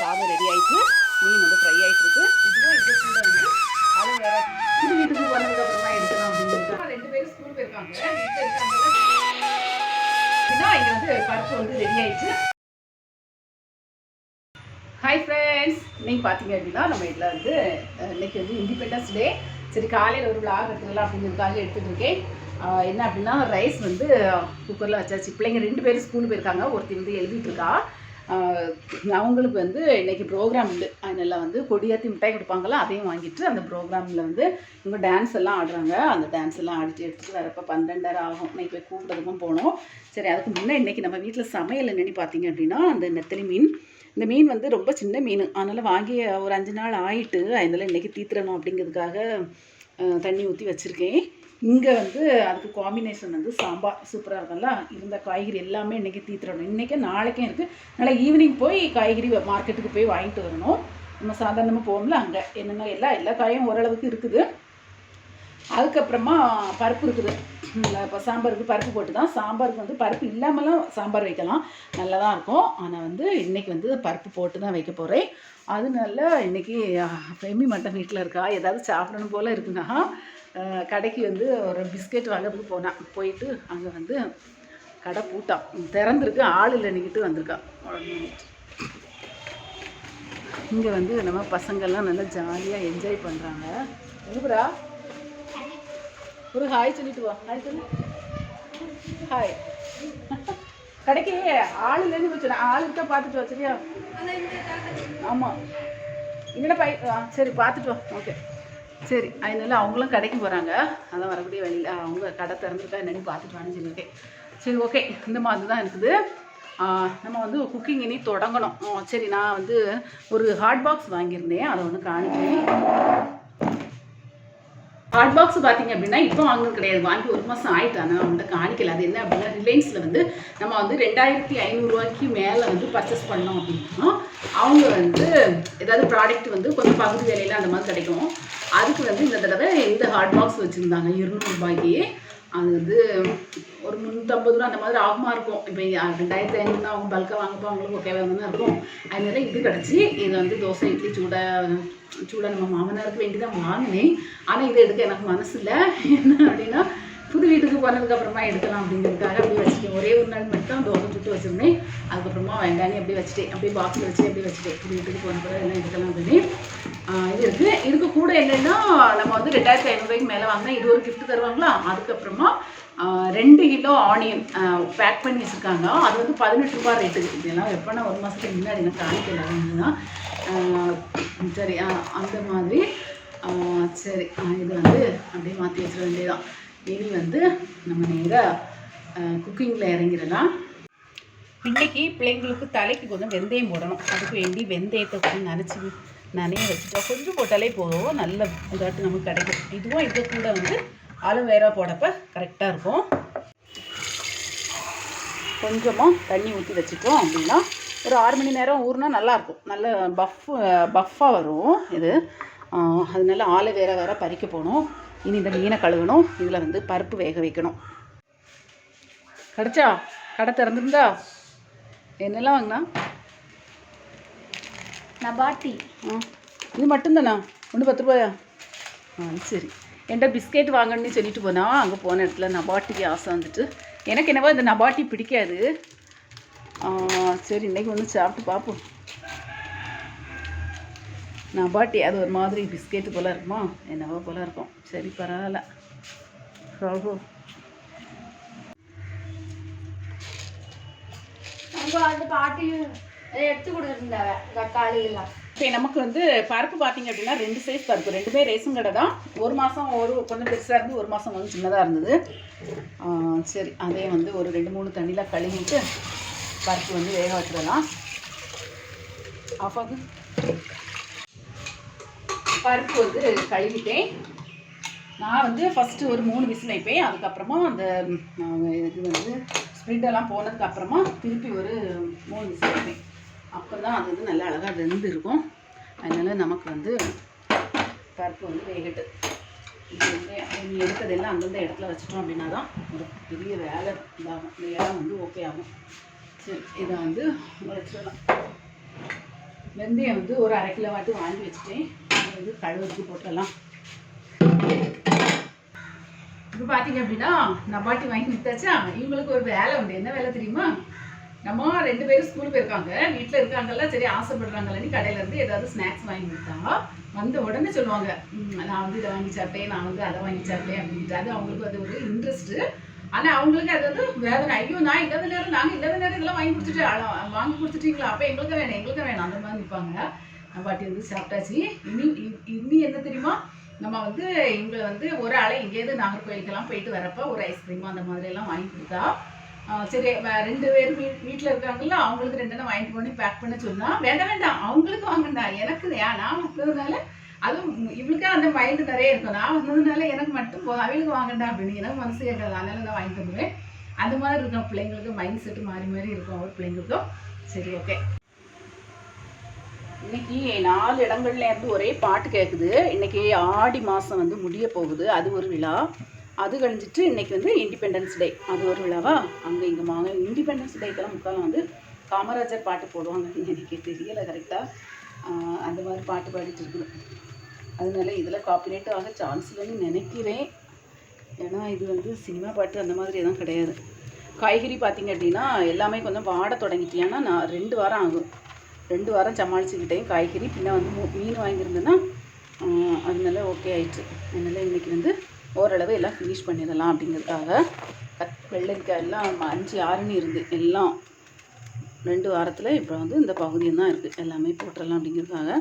சாதம் ரெடி ஆயிட்டு மீன் வந்து ஃப்ரை ஆயிட்டு இருக்கு இதுவும் இது கூட வந்து அது வேற இது வீட்டுக்கு வந்ததுக்கு அப்புறமா எடுக்கலாம் அப்படின்னு ரெண்டு பேரும் ஸ்கூல் போயிருக்காங்க. வீட்டில் இருக்காங்க இங்கே வந்து பருப்பு வந்து ரெடி ஆயிடுச்சு. ஹாய் ஃப்ரெண்ட்ஸ் இன்னைக்கு பார்த்தீங்க அப்படின்னா நம்ம இதில் வந்து இன்னைக்கு வந்து இண்டிபெண்டன்ஸ் டே சரி காலையில் ஒரு விழா எடுத்துக்கலாம் அப்படிங்கிறதுக்காக எடுத்துகிட்டு இருக்கேன். என்ன அப்படின்னா ரைஸ் வந்து குக்கரில் வச்சாச்சு. பிள்ளைங்க ரெண்டு பேரும் ஸ்கூல் போயிருக்காங்க. ஒருத்தர் வந்து எழுதிட்டு இருக்கா. அவங்களுக்கு வந்து இன்னைக்கு ப்ரோக்ராம் உண்டு. அதனால வந்து கொடியாத்தி மிட்டாய் கொடுப்பாங்களா அதையும் வாங்கிட்டு அந்த ப்ரோக்ராமில் வந்து இவங்க டான்ஸ் எல்லாம் ஆடுறாங்க. அந்த டான்ஸ் எல்லாம் ஆடிட்டு எடுத்துட்டு வரப்போ பன்னெண்டரை ஆகும். இன்னைக்கு போய் கூப்பிட்டதுக்கும் போனோம். சரி அதுக்கு முன்னே இன்னைக்கு நம்ம வீட்டில் சமையல் என்னன்னு பார்த்தீங்க அப்படின்னா அந்த நெத்தலி மீன். இந்த மீன் வந்து ரொம்ப சின்ன மீன். அதனால் வாங்கி ஒரு அஞ்சு நாள் ஆயிட்டு அதனால இன்றைக்கி தீத்துறணும் அப்படிங்கிறதுக்காக தண்ணி ஊற்றி வச்சுருக்கேன். இங்கே வந்து அதுக்கு காம்பினேஷன் வந்து சாம்பார் சூப்பராக இருக்கும்ல? இருந்த காய்கறி எல்லாமே இன்றைக்கி தீத்துறணும். இன்றைக்கி நாளைக்கும் இருக்குது அதனால் ஈவினிங் போய் காய்கறி மார்க்கெட்டுக்கு போய் வாங்கிட்டு வரணும். நம்ம சாதாரணமாக போவோம்ல அங்கே. என்னென்ன எல்லா எல்லா காயும் ஓரளவுக்கு இருக்குது. அதுக்கப்புறமா பருப்பு இருக்குது. இப்போ சாம்பாருக்கு பருப்பு போட்டு தான் சாம்பாருக்கு வந்து பருப்பு இல்லாமலாம் சாம்பார் வைக்கலாம். நல்லா தான் இருக்கும். ஆனால் வந்து இன்றைக்கி வந்து பருப்பு போட்டு தான் வைக்க போகிறேன் அதனால இன்றைக்கி ஃபெமி மட்டும் வீட்டில் இருக்கா? ஏதாவது சாப்பிடணும் போல் இருக்குன்னா கடைக்கு வந்து ஒரு பிஸ்கெட் வாங்கிறதுக்கு போனான் போயிட்டு அங்கே வந்து கடை பூட்டான். திறந்துருக்கு. ஆள் இல்லை நிக்கிட்டு வந்திருக்கா. இங்கே வந்து நம்ம பசங்கள்லாம் நல்லா ஜாலியாக என்ஜாய் பண்ணுறாங்க எங்கடா ஒரு ஹாய் சொல்லிட்டு வா. ஹாய் சொல்லு. ஹாய் கடைக்கு ஆள் இல்லைன்னு வச்சுடா ஆள் இருக்கா பார்த்துட்டு வா சரியா? ஆமாம் என்னடா பை ஆ சரி பார்த்துட்டு வா. ஓகே சரி அதனால அவங்களும் கடைக்கு போகிறாங்க அதான் வரக்கூடிய வழியில் அவங்க கடை திறந்துருக்கா என்னன்னு பார்த்துட்டு வான்னு சொல்லியிருக்கேன். சரி ஓகே இந்த மாதிரி தான் இருக்குது. நம்ம வந்து குக்கிங் இனி தொடங்கணும். சரி நான் வந்து ஒரு ஹாட் பாக்ஸ் வாங்கியிருந்தேன். அதை வந்து காணிக்கிறேன் ஹாட் பாக்ஸ் பார்த்தீங்க அப்படின்னா இப்போ வாங்கினது கிடையாது. வாங்கி ஒரு மாதம் ஆயிட்டு ஆனால் அவங்கள்ட்ட காணிக்கல. அது என்ன அப்படின்னா ரிலையன்ஸில் வந்து நம்ம வந்து ரெண்டாயிரத்தி ஐநூறுரூவாய்க்கு மேலே வந்து பர்ச்சேஸ் பண்ணோம் அப்படின்னா அவங்க வந்து ஏதாவது ப்ராடக்ட் வந்து கொஞ்சம் பகுதி விலையில அந்த மாதிரி கிடைக்கும். அதுக்கு வந்து இந்த தடவை இந்த ஹாட் பாக்ஸ் வச்சுருந்தாங்க. இருநூறுபாய்க்கு அது வந்து ஒரு முந்நூற்றம்பது ரூபா அந்த மாதிரி ஆகுமா இருக்கும். இப்போ ரெண்டாயிரத்தி ஐநூறுனா அவங்க பல்காக வாங்கப்போ அவங்களுக்கு ஓகே தான் இருக்கும். அதனால இது கிடச்சி. இது வந்து தோசை இட்லி சூட சூட நம்ம மாமனாருக்கு வேண்டி தான் வாங்கினேன். ஆனால் இதை எடுக்க எனக்கு மனசு இல்லை என்ன அப்படின்னா புது வீட்டுக்கு போனதுக்கப்புறமா எடுக்கலாம் அப்படிங்கிறதுக்காக அப்படியே வச்சுட்டேன். ஒரே ஒரு நாள் மட்டும் தோசை சுட்டு வச்சுருந்தேன். அதுக்கப்புறமா வெங்காயம் அப்படியே வச்சுட்டேன். அப்படியே பாக்ஸில் வச்சு அப்படியே வச்சுட்டேன். புது வீட்டுக்கு போன பிறகு எல்லாம் எடுக்கலாம் அப்படின்னு. இது இருக்குது இதுக்கு கூட என்னென்னா நம்ம வந்து ரெண்டாயிரத்தி ஐநூறுரூவாய்க்கு மேலே வாங்கினா இது ஒரு கிஃப்ட் தருவாங்களா? அதுக்கப்புறமா ரெண்டு கிலோ ஆனியன் பேக் பண்ணி வச்சுருக்காங்க. அது வந்து பதினெட்டு ரூபாய் ரேட்டுக்கு இதெல்லாம் எப்போனா ஒரு மாதத்துக்கு முன்னாடி எனக்கு காணிக்கல சரி அந்த மாதிரி சரி இது வந்து அப்படியே மாற்றி வச்சிட வேண்டியதான் இனி வந்து நம்ம நேராக குக்கிங்கில் இறங்கிடலாம். இன்னைக்கு பிள்ளைங்களுக்கு தலைக்கு கொஞ்சம் வெந்தயம் போடணும். அதுக்கு வேண்டி வெந்தயத்தை கொஞ்சம் நினச்சி நனைய வச்சுட்டா கொஞ்சம் போட்டாலே போதும். நல்ல இதாட்டு நமக்கு கிடைக்கும். இதுவும் இது கூட வந்து அலோவேரா போடப்ப கரெக்டாக இருக்கும். கொஞ்சமாக தண்ணி ஊற்றி வச்சுட்டோம் அப்படின்னா ஒரு ஆறு மணி நேரம் ஊறினா நல்லாயிருக்கும் நல்ல பஃப் பஃப்பாக வரும் இது. அதனால ஆலோவேரா வேற பறிக்க போகணும். இனி இந்த மீனை கழுவணும். இதில் வந்து பருப்பு வேக வைக்கணும். கிடச்சா? கடை திறந்துருந்தா? என்னெல்லாம் வாங்கினா? நபாட்டி ஆ இது மட்டும்தானா? ஒன்று பத்து ரூபாயா? ஆ சரி. என்கிட்ட பிஸ்கெட் வாங்கணும்னு சொல்லிட்டு போனா அங்கே போன இடத்துல நபாட்டிக்கு ஆசை வந்துட்டு. எனக்கு என்னவோ இந்த நபாட்டி பிடிக்காது. சரி இன்னைக்கு ஒன்று சாப்பிட்டு பார்ப்போம் நபாட்டி அது ஒரு மாதிரி பிஸ்கெட்டு போல் இருக்குமா? என்னவோ போல் இருக்கும். சரி பரவாயில்ல. அந்த பாட்டி எடுத்து கொடுத்துருந்தாங்க தக்காளி எல்லாம் இப்போ நமக்கு வந்து பருப்பு பார்த்தீங்க அப்படின்னா ரெண்டு சைஸ் பருப்பு. ரெண்டுமே ரேஷன் கடை தான். ஒரு மாதம் ஒரு கொஞ்சம் பெருசாக இருந்து ஒரு மாதம் கொஞ்சம் சின்னதாக இருந்தது. சரி அதே வந்து ஒரு ரெண்டு மூணு தண்ணியில் கழுவிட்டு பருப்பு வந்து வேக வச்சிடலாம். ஆஃப் பருப்பு வந்து கழுவிட்டேன். நான் வந்து ஃபஸ்ட்டு ஒரு மூணு விசில் வைப்பேன். அதுக்கப்புறமா அந்த இது வந்து ஸ்ப்ரிட்டெல்லாம் போனதுக்கப்புறமா திருப்பி ஒரு மூணு விசில் வைப்பேன். அப்போ தான் அது வந்து நல்லா அழகாக வெந்து இருக்கும் அதனால் நமக்கு வந்து பருப்பு வந்து வேகட்டு. இது வந்து நீங்கள் எடுத்ததெல்லாம் அந்தந்த இடத்துல வச்சுட்டோம் அப்படின்னா தான் ஒரு பெரிய வேலை இதாகும். இந்த இடம் வந்து ஓகே ஆகும். சரி இதை வந்து வச்சிடலாம். வெந்தயம் வந்து ஒரு அரை கிலோ வாட்டி வாங்கி வச்சுட்டேன். வந்து கழுவுக்கு போட்டலாம் இப்போ பார்த்தீங்க அப்படின்னா நபாட்டி வாங்கி வித்தாச்சா இவங்களுக்கு ஒரு வேலை உண்டு. என்ன வேலை தெரியுமா? நம்ம ரெண்டு பேரும் ஸ்கூல் போயிருக்காங்க. வீட்டில் இருக்காங்கல்ல சரி ஆசைப்படுறாங்கல்லன்னு கடையில இருந்து ஏதாவது ஸ்நாக்ஸ் வாங்கி கொடுத்தா வந்த உடனே சொல்லுவாங்க நான் வந்து இதை வாங்கி சாப்பிட்டேன் நான் வந்து அதை வாங்கி சாப்பிட்டேன் அப்படின்ட்டு அது அவங்களுக்கு அது ஒரு இன்ட்ரெஸ்ட்டு ஆனால் அவங்களுக்கு அது வந்து வேதனை. ஐயோ நான் இல்லாத நேரம் நாங்கள் இல்லாத நேரம் இதெல்லாம் வாங்கி கொடுத்துட்டு அழ- வாங்கி கொடுத்துட்டீங்களா? அப்போ எங்களுக்கு வேணும் எங்களுக்கு வேணும். அந்த மாதிரி நிற்பாங்க பாட்டி வந்து சாப்பிட்டாச்சு. இனி இ- இனி என்ன தெரியுமா? நம்ம வந்து இவங்க வந்து ஒரு ஆளை இங்கேயிருந்து நாகர்கோயிலுக்கெல்லாம் போயிட்டு வரப்போ ஒரு ஐஸ்கிரீம் அந்த மாதிரி எல்லாம் வாங்கி கொடுத்தா சரி ரெண்டு பேரும் வீ வீட்டில் இருக்காங்களா அவங்களுக்கு ரெண்டு தான் வாங்கிட்டு பண்ணி பேக் பண்ண சொன்னால் வேண்டாம் வேண்டாம் அவங்களுக்கு வாங்கண்டா எனக்கு ஏன் நான் வந்ததுனால அதுவும் இவளுக்கே அந்த மைண்டு நிறைய இருக்கும். நான் வந்ததுனால எனக்கு மட்டும் போ அவளுக்கு வாங்கண்டா அப்படின்னு எனக்கு மனசு இருக்காது அதனால நான் வாங்கி தந்துடுவேன் அந்த மாதிரி இருக்கும். பிள்ளைங்களுக்கு மைண்ட் செட்டு மாறி மாறி இருக்கும். அவர் பிள்ளைங்களுக்கும். சரி ஓகே இன்னைக்கு நாலு இடங்கள்ல இருந்து ஒரே பாட்டு கேட்குது இன்னைக்கு ஆடி மாதம் வந்து முடிய போகுது. அது ஒரு விழா. அது கழிஞ்சிட்டு இன்னைக்கு வந்து இண்டிபெண்டன்ஸ் டே அது ஒரு விழாவா? அங்கே இங்கே வாங்க இண்டிபெண்டன்ஸ் டேக்கெல்லாம் முக்காலம் வந்து காமராஜர் பாட்டு போடுவாங்கன்னு எனக்கு தெரியலை கரெக்டாக அந்த மாதிரி பாட்டு பாடிட்டு இருக்குது அதனால இதில் காப்பிரைட் ஆக சான்ஸ் இல்லைன்னு நினைக்கிறேன். ஏன்னா இது வந்து சினிமா பாட்டு அந்த மாதிரி எதுவும் கிடையாது. காய்கறி பார்த்தீங்க அப்படின்னா எல்லாமே கொஞ்சம் வாட தொடங்கிட்டு ஏன்னா நான் ரெண்டு வாரம் ஆகும். ரெண்டு வாரம் சமாளிச்சுக்கிட்டேன் காய்கறி. பின்ன வந்து மூ- மீன் வாங்கியிருந்தேன்னா அதனால ஓகே ஆயிடுச்சு அதனால இன்றைக்கி வந்து ஓரளவு எல்லாம் ஃபினிஷ் பண்ணிடலாம் அப்படிங்கிறதுக்காக கத் வெள்ளரிக்காய் எல்லாம் அஞ்சு ஆறுன்னு இருந்து எல்லாம். ரெண்டு வாரத்தில் இப்போ வந்து இந்த பகுதியும் தான் இருக்குது எல்லாமே போட்டுடலாம் அப்படிங்கிறதுக்காக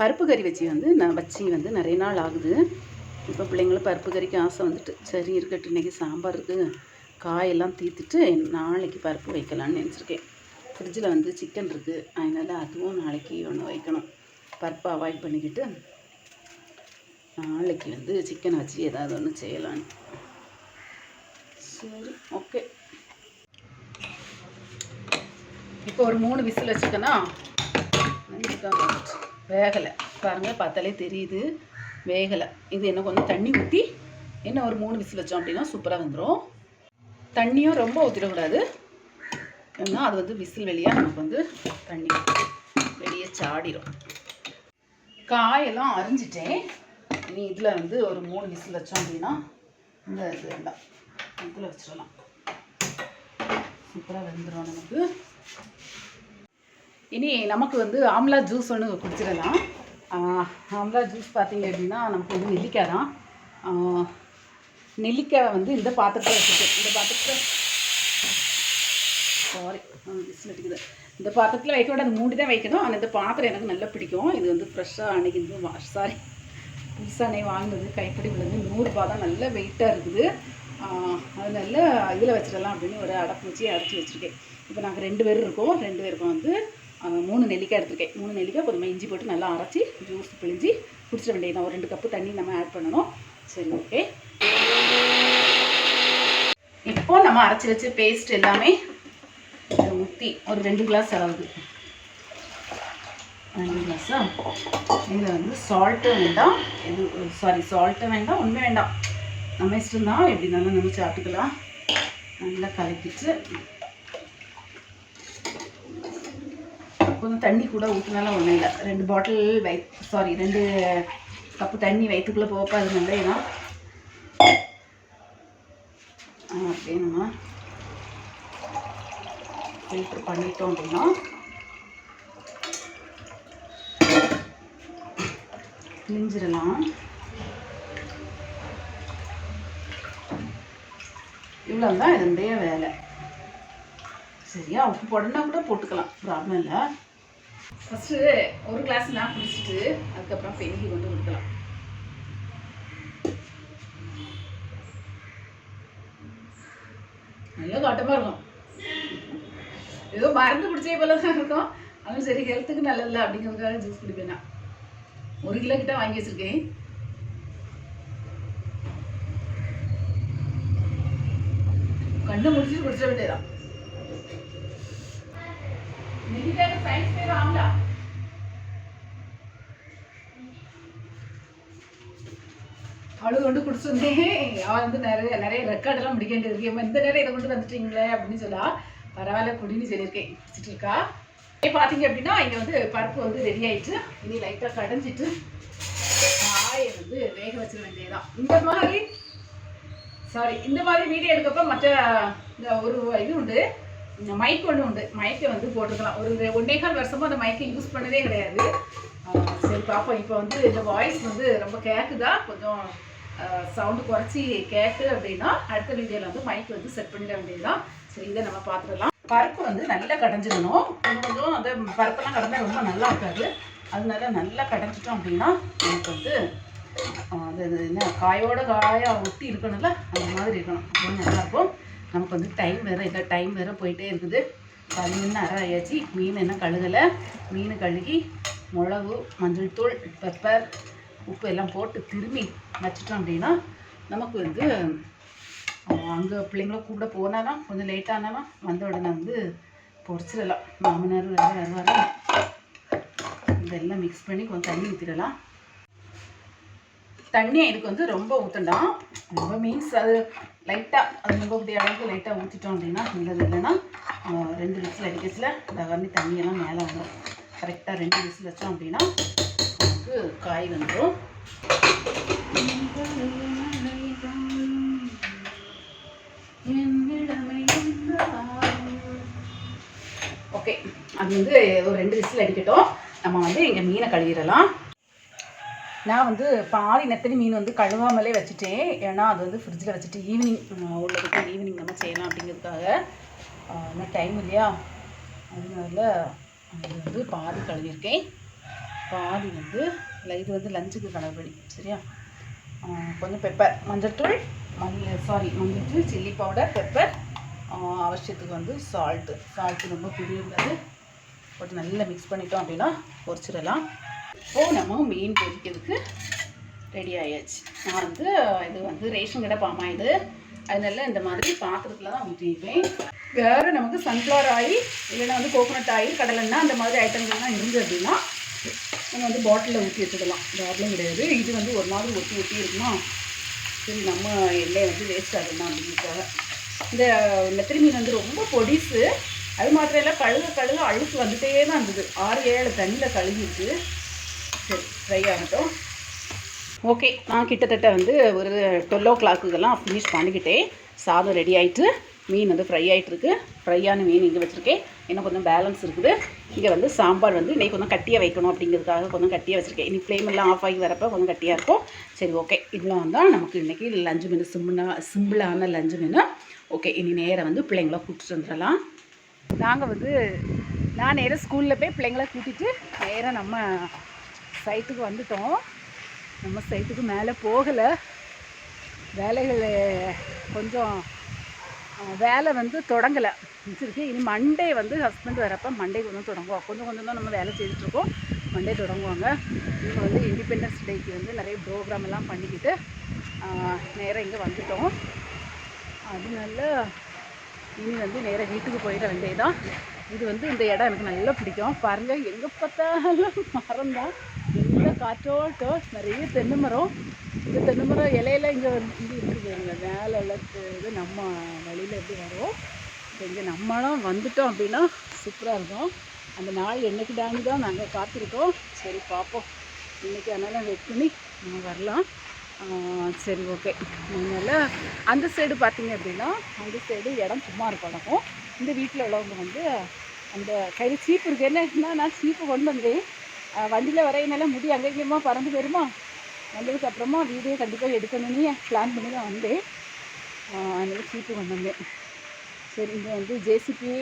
பருப்பு கறி வச்சு வந்து நான் வச்சு வந்து நிறைய நாள் ஆகுது. இப்போ பிள்ளைங்களும் பருப்பு கறிக்கு ஆசை வந்துட்டு. சரி இருக்கட்டும் இன்றைக்கி சாம்பார் இருக்குது காயெல்லாம் தீர்த்துட்டு நாளைக்கு பருப்பு வைக்கலாம்னு நினச்சிருக்கேன். ஃப்ரிட்ஜில் வந்து சிக்கன் இருக்குது அதனால் அதுவும் நாளைக்கு ஒன்று வைக்கணும். பருப்பை அவாய்ட் பண்ணிக்கிட்டு நாளைக்கு வந்து சிக்கன் வச்சு ஏதாவது ஒன்று செய்யலான்னு. சரி ஓகே இப்போ ஒரு மூணு விசில் வச்சுக்கனா வேகலை. பாருங்கள் பார்த்தாலே தெரியுது. வேகலை. இது என்ன கொஞ்சம் தண்ணி ஊற்றி என்ன ஒரு மூணு விசில் வச்சோம் அப்படின்னா சூப்பராக வந்துடும் தண்ணியும் ரொம்ப ஊற்றிடக்கூடாது ஏன்னா அது வந்து விசில் வெளியாக நமக்கு வந்து தண்ணி வெளியே சாடிடும் காயெல்லாம் அரிஞ்சிட்டேன். இனி இதில் வந்து ஒரு மூணு விசில் வச்சோம் அப்படின்னா இந்த இது வேண்டாம். இதில் வச்சிடலாம். சூப்பராக வெந்துடும் நமக்கு. இனி நமக்கு வந்து ஆம்லா ஜூஸ் ஒன்று குடிச்சிடலாம். ஆம்லா ஜூஸ் பார்த்தீங்க அப்படின்னா நமக்கு வந்து நெல்லிக்காய் தான். நெல்லிக்காய் வந்து இந்த பாத்திரத்தில் வச்சுருக்கேன் இந்த பாத்திரத்தில் சாரி விசில் அடிக்குது. இந்த பாத்திரத்தில் வைக்க விட அது மூடி தான் வைக்கணும். ஆனால் இந்த பாத்திரம் எனக்கு நல்லா பிடிக்கும். இது வந்து ஃப்ரெஷ்ஷாக அன்னைக்கு வந்து சாரி புதுசாக வாங்கினது கைப்பிடி விழுந்து நூறுரூபா தான் நல்ல வெயிட்டாக இருக்குது அது நல்ல இதில் வச்சிடலாம் அப்படின்னு ஒரு அடப்பு வச்சு அரைச்சி வச்சுருக்கேன். இப்போ நாங்கள் ரெண்டு பேர் இருக்கோம். ரெண்டு பேருக்கும் வந்து மூணு நெல்லிக்காய் எடுத்திருக்கேன். மூணு நெல்லிக்காய் கொஞ்சமாக இஞ்சி போட்டு நல்லா அரைச்சி ஜூஸ் பிழிஞ்சு குடிச்சிட வேண்டியது ஒரு ரெண்டு கப்பு தண்ணி நம்ம ஆட் பண்ணணும். சரி ஓகே இப்போ நம்ம அரைச்சி வச்ச பேஸ்ட் எல்லாமே ஊற்றி ஒரு ரெண்டு கிளாஸ் அளவுக்கு ரெண்டு சார் இதில் வந்து சால்ட்டும் வேண்டாம். இது சாரி சால்ட்டும் வேண்டாம் ஒன்றுமே வேண்டாம். நம்ம இஷ்டம் தான். எப்படி இருந்தாலும் நம்ம சாப்பிட்டுக்கலாம். நல்லா கலக்கிட்டு. கொஞ்சம் தண்ணி கூட ஊற்றினாலும் ஒன்றும் இல்லை. ரெண்டு பாட்டில் வை சாரி ரெண்டு கப்பு தண்ணி வயிற்றுக்குள்ளே போகப்பா அது நல்ல அப்படியே நம்ம ஃபில்ட்ரு பண்ணிட்டோம் அப்படின்னா. பிழிஞ்சிடலாம் இவ்வளோ தான் இதனுடைய வேலை. சரியா உப்பு போடனா கூட போட்டுக்கலாம் ப்ராப்ளம் இல்லை. ஃபஸ்ட்டு ஒரு கிளாஸ் நான் குடிச்சிட்டு அதுக்கப்புறம் பெருகி கொண்டு கொடுக்கலாம். நல்லா காட்டமாக இருக்கும். ஏதோ மருந்து குடிச்சே போல தான் இருக்கும். அதுவும் சரி ஹெல்த்துக்கு நல்லதில்ல அப்படிங்கிறதுக்காக ஜூஸ் குடிப்பேன் நான். ஒரு கிலோ கிட்ட வாங்கி வச்சிருக்கேன். கண்ணை முடிச்சு குடிச்சிட வேண்டியதான் நெல்லிக்காய்க்கு சயின்ஸ் பேர் ஆம்லா கொண்டு குடிச்சிருந்தேன் அவள் வந்து நிறைய நிறைய ரெக்கார்டெல்லாம் முடிக்க வேண்டியது இருக்கு. இந்த நேரம் இதை கொண்டு வந்துட்டீங்களே அப்படின்னு சொல்லா பரவாயில்ல குடின்னு சொல்லியிருக்கேன். குடிச்சிட்டு இருக்கா? பார்த்தீங்க அப்படின்னா இங்கே வந்து பருப்பு வந்து ரெடி ஆயிட்டு இனி லைட்டாக கடைஞ்சிட்டு காயை வந்து வேக வச்சிட வேண்டியதான் இந்த மாதிரி சாரி இந்த மாதிரி வீடியோ எடுக்கப்ப மற்ற இந்த ஒரு இது உண்டு இந்த மைக் ஒன்று உண்டு. மைக்கை வந்து போட்டுக்கலாம் ஒரு ஒன்னேகால் வருஷமும் அந்த மைக்கை யூஸ் பண்ணதே கிடையாது. சரி பார்ப்போம் இப்போ வந்து இந்த வாய்ஸ் வந்து ரொம்ப கேட்குதா கொஞ்சம் சவுண்டு குறைச்சி கேட்கு அப்படின்னா அடுத்த வீடியோவில் வந்து மைக் வந்து செட் பண்ணிட வேண்டியதுதான். சரி இதை நம்ம பார்த்துடலாம் பருப்பு வந்து நல்லா கடைஞ்சிடணும். கொஞ்சம் கொஞ்சம் அந்த பருப்பெல்லாம் கடந்தால் ரொம்ப நல்லா இருக்காது. அதனால நல்லா கடைஞ்சிட்டோம் அப்படின்னா நமக்கு வந்து அது அது என்ன காயோட காயாக ஒட்டி இருக்கணும்ல அந்த மாதிரி இருக்கணும். அப்போ நல்லாயிருக்கும் நமக்கு வந்து டைம் வேறு இல்லை டைம் வேறு போயிட்டே இருக்குது. பதினொன்று அரை ஆயாச்சு? மீன் என்ன கழுகலை? மீன் கழுகி மிளகு மஞ்சள் தூள் பெப்பர் உப்பு எல்லாம் போட்டு திரும்பி வச்சிட்டோம் அப்படின்னா நமக்கு வந்து அங்கே பிள்ளைங்களும் கூட போனாலும் கொஞ்சம் லேட்டானாலும் வந்த உடனே வந்து பொறிச்சிடலாம் மாமனார் வேறு வருவாங்க இதெல்லாம் மிக்ஸ் பண்ணி கொஞ்சம் தண்ணி ஊற்றிடலாம் தண்ணியை இதுக்கு வந்து ரொம்ப ஊற்றண்டாம் ரொம்ப மீன்ஸ் அது லைட்டாக அது ரொம்ப இப்படி அளவுக்கு லைட்டாக ஊற்றிட்டோம் அப்படின்னா நல்லது இல்லைன்னா ரெண்டு விசில் அடிக்கச்சில் தகர்ந்து தண்ணியெல்லாம் மேலே வந்துடும் கரெக்டாக ரெண்டு விசில் வச்சோம் அப்படின்னா நமக்கு காய் வந்துடும் ஓகே அது வந்து ஒரு ரெண்டு விசில் அடிக்கட்டும். நம்ம வந்து இங்கே மீனை கழுவிடலாம். நான் வந்து பாதி நெத்தனி மீன் வந்து கழுவாமலே வச்சுட்டேன். ஏன்னா அது வந்து ஃப்ரிட்ஜில் வச்சுட்டு ஈவினிங் உள்ளதுக்கு ஈவினிங் நம்ம செய்யலாம் அப்படிங்கிறதுக்காக. இன்னும் டைம் இல்லையா? அதனால அது வந்து பாதி கழுவிருக்கேன் பாதி வந்து இல்லை இது வந்து லஞ்சுக்கு கலர்படி சரியா? கொஞ்சம் பெப்பர் மஞ்சள் தூள் மல்லி சாரி மஞ்சள்தூள் சில்லி பவுடர் பெப்பர் அவசியத்துக்கு வந்து சால்ட்டு சால்ட்டு ரொம்ப புரியக்கூடாது போட்டு நல்லா மிக்ஸ் பண்ணிட்டோம் அப்படின்னா பொரிச்சிடலாம். இப்போது நம்ம மீன் பொரிக்கிறதுக்கு ரெடி ஆயாச்சு. நான் வந்து இது வந்து ரேஷன் கடை பாமாயில் அதனால இந்த மாதிரி பாத்திரத்தில் தான் ஊற்றிப்பேன் வேறு நமக்கு சன்ஃப்ளவர் ஆயில் இல்லைன்னா வந்து கோகோனட் ஆயில் கடலெண்ணெய் அந்த மாதிரி ஐட்டங்கள்லாம் இருந்தது அப்படின்னா நம்ம வந்து பாட்டிலில் ஊற்றி வச்சுக்கலாம். ப்ராப்ளம் கிடையாது. இது வந்து ஒரு மாதிரி ஒட்டி ஒட்டி இருக்குமா? சரி நம்ம எண்ணெய் வந்து வேஸ்ட் ஆகணும் அப்படிங்கிறதுக்காக. இந்த நெத்திரி மீன் வந்து ரொம்ப பொடிசு. அது மாத்திரம் இல்லை கழுக கழுக அழுக்கு வந்துட்டே தான் இருந்தது. ஆறு ஏழு தண்ணியில் கழுகிட்டு சரி ஃப்ரை ஆகட்டும். ஓகே நான் கிட்டத்தட்ட வந்து ஒரு டுவெல் ஓ கிளாக்குக்கெல்லாம் ஃபினிஷ் பண்ணிக்கிட்டேன். சாதம் ரெடி ஆகிட்டு மீன் வந்து ஃப்ரை ஆகிட்டுருக்கு ஃப்ரையான மீன் இங்கே வச்சுருக்கேன். இன்னும் கொஞ்சம் பேலன்ஸ் இருக்குது. இங்கே வந்து சாம்பார் வந்து இன்றைக்கி கொஞ்சம் கட்டியாக வைக்கணும் அப்படிங்கிறதுக்காக கொஞ்சம் கட்டியாக வச்சுருக்கேன். இன்னைக்கு ஃப்ளேம் எல்லாம் ஆஃப் ஆகி வரப்போ கொஞ்சம் கட்டியாக இருக்கும். சரி ஓகே இதெல்லாம் தான் நமக்கு இன்றைக்கி லஞ்சு மீன் சிம்பிளா சிம்பிளான லஞ்சு மீன் ஓகே இனி நேரம் வந்து பிள்ளைங்கள கூப்பிட்டு வந்துடலாம். நாங்கள் வந்து நான் நேராக ஸ்கூலில் போய் பிள்ளைங்கள கூட்டிகிட்டு நேராக நம்ம சைட்டுக்கு வந்துட்டோம். நம்ம சைட்டுக்கு மேலே போகலை. வேலைகள் கொஞ்சம் வேலை வந்து தொடங்கலை. வச்சுருக்கு இனி மண்டே வந்து ஹஸ்பண்ட் வரப்போ மண்டே வந்து தொடங்குவோம். கொஞ்சம் கொஞ்சம் தான் நம்ம வேலை செய்துட்ருக்கோம் மண்டே தொடங்குவாங்க. இங்கே வந்து இண்டிபெண்டன்ஸ் டேக்கு வந்து நிறைய ப்ரோக்ராம் எல்லாம் பண்ணிக்கிட்டு நேராக இங்கே வந்துட்டோம். அதனால இனி வந்து நேராக வீட்டுக்கு போயிட வேண்டியதுதான். இது வந்து இந்த இடம் எனக்கு நல்லா பிடிக்கும். பாருங்கள் எங்கே பார்த்தாலும் மரம் தான். எங்கே காற்றோட்டோ நிறைய தென்னை மரம். இந்த தென்னை மரம் இலையில இங்கே வந்து இருக்குது வேலைக்கு நம்ம வழியில் எப்படி வரும்? இங்கே நம்மளாம் வந்துட்டோம் அப்படின்னா சூப்பராக இருக்கும். அந்த நாள் என்னைக்கு டான்னு தான் நாங்கள் காத்திருக்கோம். சரி பார்ப்போம் இன்றைக்கி அதனால் வெயிட் பண்ணி நம்ம வரலாம். சரி ஓகே அதனால் அந்த சைடு பார்த்தீங்க அப்படின்னா அந்த சைடு இடம் சும்மா இருக்கும் இந்த வீட்டில் உள்ளவங்க வந்து அந்த கையில் சீப்பு இருக்கு. என்ன? நான் சீப்பு கொண்டு வந்தேன். வண்டியில் வரையினால முடி அங்கே இங்கேயுமா பறந்து போயிருமா? வந்ததுக்கு அப்புறமா வீடியோ கண்டிப்பாக எடுக்கணும்னு பிளான் பண்ணி தான் வந்தேன். ஆஹ் அதனால கொண்டு வந்தேன். சரி இங்கே வந்து ஜேசிபி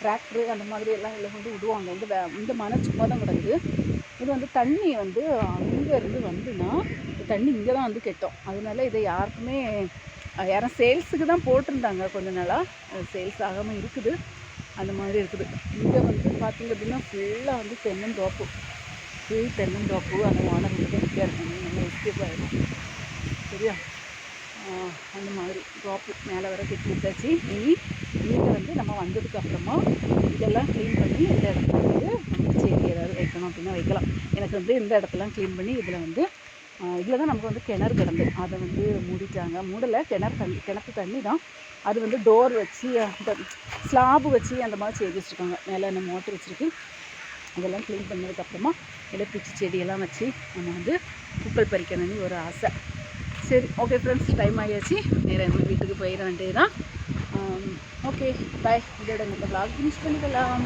டிராக்டரு அந்த மாதிரி எல்லாம் இதில் கொண்டு விடுவாங்க. வந்து வே- இந்த மன சும்மா தான் கிடக்குது இது வந்து தண்ணி வந்து அங்கே இருந்து வந்துன்னா தண்ணி இங்கே தான் வந்து கெட்டோம். அதனால இதை யாருக்குமே யாரும் சேல்ஸுக்கு தான் போட்டிருந்தாங்க கொஞ்ச நாளாக சேல்ஸ் ஆகாமல் இருக்குது. அந்த மாதிரி இருக்குது. இங்கே வந்து பார்த்திங்க அப்படின்னா ஃபுல்லாக வந்து தென்னந்தோப்பு ஃபுல் தென்னந்தோப்பு அந்த வானம் வந்து இருக்கணும் நம்ம எஸ்கேப் ஆகிடும் சரியா? அந்த மாதிரி ட்ராப்பு மேலே வர கட்டி வச்சாச்சு இனி இங்கே வந்து நம்ம வந்ததுக்கு அப்புறமா இதெல்லாம் க்ளீன் பண்ணி இந்த இடத்துல வந்து நம்ம செடி ஏதாவது வைக்கணும் அப்படின்னா வைக்கலாம். எனக்கு வந்து இந்த இடத்தெல்லாம் க்ளீன் பண்ணி இதில் வந்து இதில் தான் நமக்கு வந்து கிணறு கிடந்து. அதை வந்து மூடிட்டாங்க. மூடலை. கிணறு தண்ணி கிணத்து தண்ணி தான். அது வந்து டோர் வச்சு அந்த ஸ்லாபு வச்சு அந்த மாதிரி செய்து வச்சுருக்காங்க. மேலே அந்த மோட்டர் வச்சுருக்கு. அதெல்லாம் க்ளீன் பண்ணதுக்கப்புறமா இலப்பிச்சி செடியெல்லாம் வச்சு நம்ம வந்து பூக்கள் பறிக்கணும்னு ஒரு ஆசை. சரி ஓகே ஃப்ரெண்ட்ஸ் டைம் ஆகியாச்சு நேராக நம்ம வீட்டுக்கு போயிட வேண்டியதுதான். ஓகே பாய் இதோட இந்த ப்ளாக் ஃபினிஷ் பண்ணிக்கலாம்